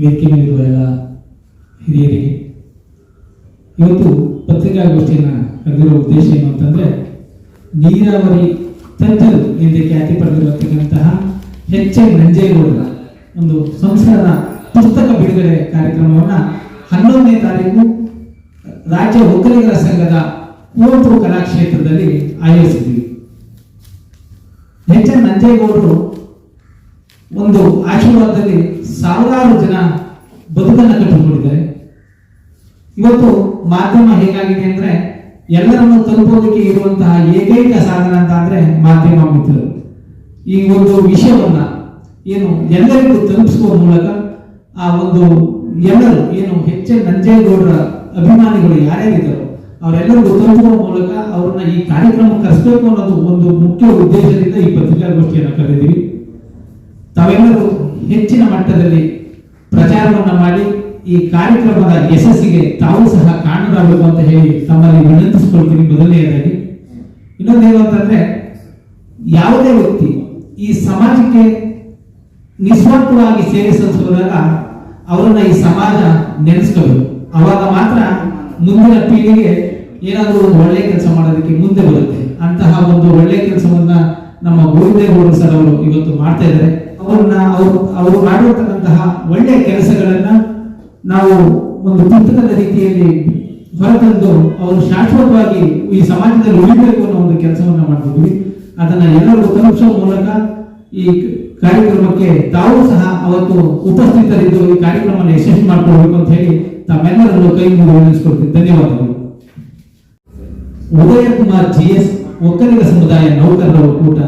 ವೇದಿಕೆ ಮೇಲಿರುವ ಎಲ್ಲ ಹಿರಿಯರಿಗೆ. ಇವತ್ತು ಪತ್ರಿಕಾಗೋಷ್ಠಿಯನ್ನು ಕರೆದಿರುವ ಉದ್ದೇಶ ಏನು ಅಂತಂದ್ರೆ, ನೀರಾವರಿ ತಜ್ಞರು ಎಂದೇ ಖ್ಯಾತಿ ಪಡೆದಿರತಕ್ಕಂತಹ ಎಚ್ ಎನ್ ನಂಜೇಗೌಡರ ಒಂದು ಸಂಸ್ಕರಣ ಪುಸ್ತಕ ಬಿಡುಗಡೆ ಕಾರ್ಯಕ್ರಮವನ್ನ ಹನ್ನೊಂದನೇ ತಾರೀಕು ರಾಜ್ಯ ಒಕ್ಕಲಿಗರ ಸಂಘದ ಕುವೆಂಪು ಕಲಾಕ್ಷೇತ್ರದಲ್ಲಿ ಆಯೋಜಿಸಿದ್ವಿ. ಎಚ್ ಎನ್ ನಂಜೇಗೌಡರು ಒಂದು ಆಶೀರ್ವಾದದಲ್ಲಿ ಸಾವಿರಾರು ಜನ ಬದುಕನ್ನು ಕಟ್ಟಿಕೊಂಡಿದ್ದಾರೆ. ಇವತ್ತು ಮಾಧ್ಯಮ ಹೇಗಾಗಿದೆ ಅಂದ್ರೆ ಎಲ್ಲರನ್ನು ತಲುಪೋದಕ್ಕೆ ಇರುವಂತಹ ಏಕೈಕ ಸಾಧನ ಅಂತ ಅಂದ್ರೆ ಮಾಧ್ಯಮ ಮಿತ್ರರು. ಈ ಒಂದು ವಿಷಯವನ್ನ ಏನು ಎಲ್ಲರಿಗೂ ತಲುಪಿಸುವ ಮೂಲಕ ಆ ಒಂದು ಎಲ್ಲರೂ ಏನು ಹೆಚ್ಚೆ ಎನ್ ನಂಜೇಗೌಡರ ಅಭಿಮಾನಿಗಳು ಯಾರ್ಯಾರಿದ್ದಾರೋ ಅವರೆಲ್ಲರಿಗೂ ತಲುಪುವ ಮೂಲಕ ಅವ್ರನ್ನ ಈ ಕಾರ್ಯಕ್ರಮ ಕರೆಸಬೇಕು ಅನ್ನೋದು ಒಂದು ಮುಖ್ಯ ಉದ್ದೇಶದಿಂದ ಈ ಪತ್ರಿಕಾಗೋಷ್ಠಿಯನ್ನು ಕರೆದಿದ್ದೀವಿ. ತಾವೆಲ್ಲರೂ ಹೆಚ್ಚಿನ ಮಟ್ಟದಲ್ಲಿ ಪ್ರಚಾರವನ್ನು ಮಾಡಿ ಈ ಕಾರ್ಯಕ್ರಮದ ಯಶಸ್ಸಿಗೆ ತಾವು ಸಹ ಕಾರಣರಾಗಬೇಕು ಅಂತ ಹೇಳಿ ತಮ್ಮಲ್ಲಿ ವಿನಂತಿಸಿಕೊಳ್ತೀನಿ ಮೊದಲನೆಯದಾಗಿ. ಇನ್ನೊಂದೇನು ಅಂತಂದ್ರೆ ಯಾವುದೇ ವ್ಯಕ್ತಿ ಈ ಸಮಾಜಕ್ಕೆ ನಿಸ್ವಾರ್ಥವಾಗಿ ಸೇವೆ ಸಲ್ಲಿಸುವುದಾಗ ಅವರನ್ನ ಈ ಸಮಾಜ ನೆನೆಸ್ಕೋಬೇಕು ಅವಾಗ ಮಾತ್ರ ಮುಂದಿನ ಪೀಳಿಗೆ ಏನಾದರೂ ಒಂದು ಒಳ್ಳೆ ಕೆಲಸ ಮಾಡೋದಕ್ಕೆ ಮುಂದೆ ಬರುತ್ತೆ. ಅಂತಹ ಒಂದು ಒಳ್ಳೆ ಕೆಲಸವನ್ನ ನಮ್ಮ ಗೋವಿಂದೇಗೌಡರು ಸರ್ ಅವರು ಇವತ್ತು ಮಾಡ್ತಾ ಇದ್ದಾರೆ. ಅವ್ರನ್ನ ಅವರು ಅವರು ಮಾಡಿರ್ತಕ್ಕಂತಹ ಒಳ್ಳೆಯ ಕೆಲಸಗಳನ್ನ ನಾವು ಒಂದು ಪುಸ್ತಕದ ರೀತಿಯಲ್ಲಿ ಹೊರತಂದು ಅವರು ಶಾಶ್ವತವಾಗಿ ಈ ಸಮಾಜದಲ್ಲಿ ಉಳಿಬೇಕು ಅನ್ನೋ ಒಂದು ಕೆಲಸವನ್ನ ಮಾಡ್ತಿದ್ವಿ. ಅದನ್ನ ಎಲ್ಲರೂ ತಲುಪಿಸುವ ಮೂಲಕ ಈ ಕಾರ್ಯಕ್ರಮಕ್ಕೆ ತಾವು ಸಹ ಅವತ್ತು ಉಪಸ್ಥಿತರಿದ್ದು ಈ ಕಾರ್ಯಕ್ರಮವನ್ನು ಯಶಸ್ವಿ ಮಾಡ್ಕೊಳ್ಬೇಕು ಅಂತ ಹೇಳಿ ತಮ್ಮೆಲ್ಲರನ್ನು ಕೈ ಮುಗಿದು ವಿನಿಸ್ಕೊಡ್ತೀನಿ ಧನ್ಯವಾದಗಳು. ಉದಯ ಕುಮಾರ್ ಜಿ ಎಸ್, ಒಕ್ಕಲಿಗ ಸಮುದಾಯ ನೌಕರರ ಒಕ್ಕೂಟ.